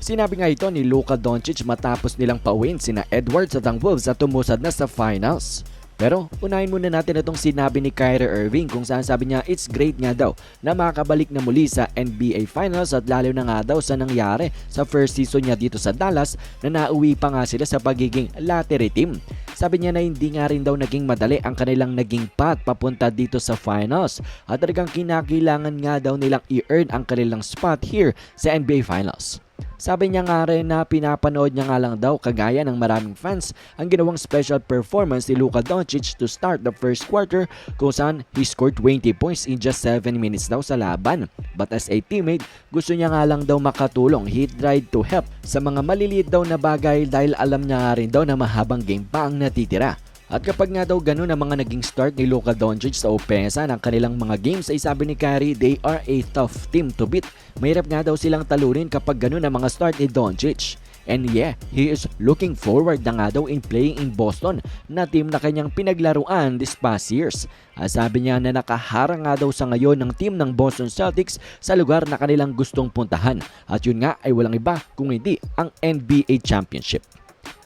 Sinabi nga ito ni Luka Doncic matapos nilang pauwiin sina Edwards at ang Wolves at tumusad na sa finals. Pero unahin muna natin itong sinabi ni Kyrie Irving kung saan sabi niya it's great nga daw na makakabalik na muli sa NBA Finals at lalo na nga daw sa nangyari sa first season niya dito sa Dallas na nauwi pa nga sila sa pagiging lottery team. Sabi niya na hindi nga rin daw naging madali ang kanilang naging path papunta dito sa finals at talagang kinakailangan nga daw nilang i-earn ang kanilang spot here sa NBA Finals. Sabi niya nga rin na pinapanood niya nga lang daw kagaya ng maraming fans ang ginawang special performance ni Luka Doncic to start the first quarter kung saan he scored 20 points in just 7 minutes daw sa laban. But as a teammate, gusto niya nga lang daw makatulong. He tried to help sa mga maliliit daw na bagay dahil alam niya nga rin daw na mahabang game pa ang natitira. At kapag nga daw ganun ang mga naging start ni Luka Doncic sa opensa ng kanilang mga games ay sabi ni Kyrie they are a tough team to beat. Mahirap nga daw silang talunin kapag ganun ang mga start ni Doncic. And yeah, he is looking forward na nga daw in playing in Boston na team na kanyang pinaglaruan this past years. Sabi niya na nakaharang nga daw sa ngayon ng team ng Boston Celtics sa lugar na kanilang gustong puntahan. At yun nga ay walang iba kung hindi ang NBA Championship.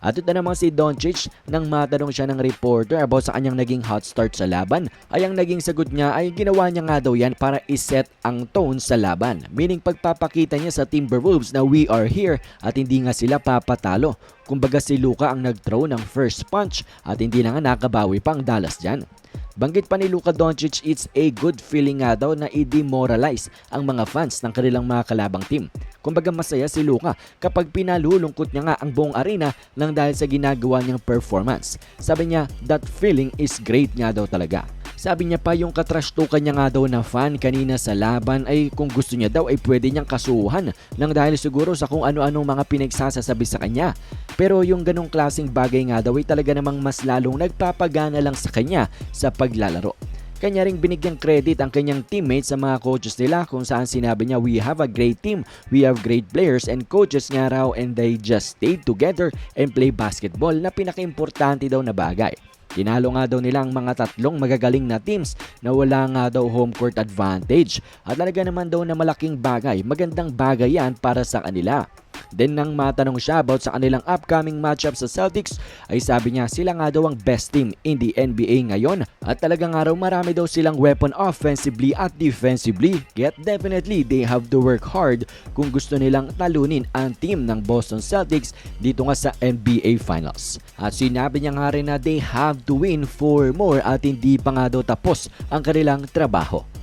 At ito namang si Doncic nang matanong siya ng reporter about sa kanyang naging hot start sa laban ay ang naging sagot niya ay ginawa niya nga daw yan para iset ang tone sa laban. Meaning pagpapakita niya sa Timberwolves na we are here at hindi nga sila papatalo. Kumbaga si Luka ang nag-throw ng first punch at hindi na nga nakabawi pa ang Dallas dyan. Banggit pa ni Luka Doncic it's a good feeling nga daw na i-demoralize ang mga fans ng kanilang mga kalabang team. Kumbaga masaya si Luka kapag pinalulungkot niya nga ang buong arena lang dahil sa ginagawa niyang performance. Sabi niya, that feeling is great nga daw talaga. Sabi niya pa yung katrashtukan niya nga daw na fan kanina sa laban ay kung gusto niya daw ay pwede niyang kasuhan nang dahil siguro sa kung ano-anong mga pinagsasasabi sa kanya. Pero yung ganong klaseng bagay nga daw ay talaga namang mas lalong nagpapagana lang sa kanya sa paglalaro. Kanya ring binigyang credit ang kanyang teammates sa mga coaches nila kung saan sinabi niya we have a great team, we have great players and coaches nga raw and they just stayed together and play basketball na pinaka-importante daw na bagay. Tinalo nga daw nila ang mga tatlong magagaling na teams na wala nga daw home court advantage at talaga naman daw na malaking bagay, magandang bagay yan para sa kanila. Then nang matanong siya about sa kanilang upcoming matchup sa Celtics ay sabi niya sila nga daw ang best team in the NBA ngayon at talaga nga raw marami daw silang weapon offensively at defensively yet definitely they have to work hard kung gusto nilang talunin ang team ng Boston Celtics dito nga sa NBA Finals. At sinabi niya nga rin na they have to win for more at hindi pa nga daw tapos ang kanilang trabaho.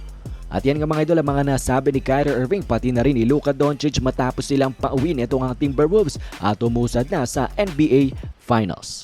At yan nga mga idol ang mga nasabi ni Kyrie Irving pati na rin ni Luka Doncic matapos silang pauwi nitong ang Timberwolves at umusad na sa NBA Finals.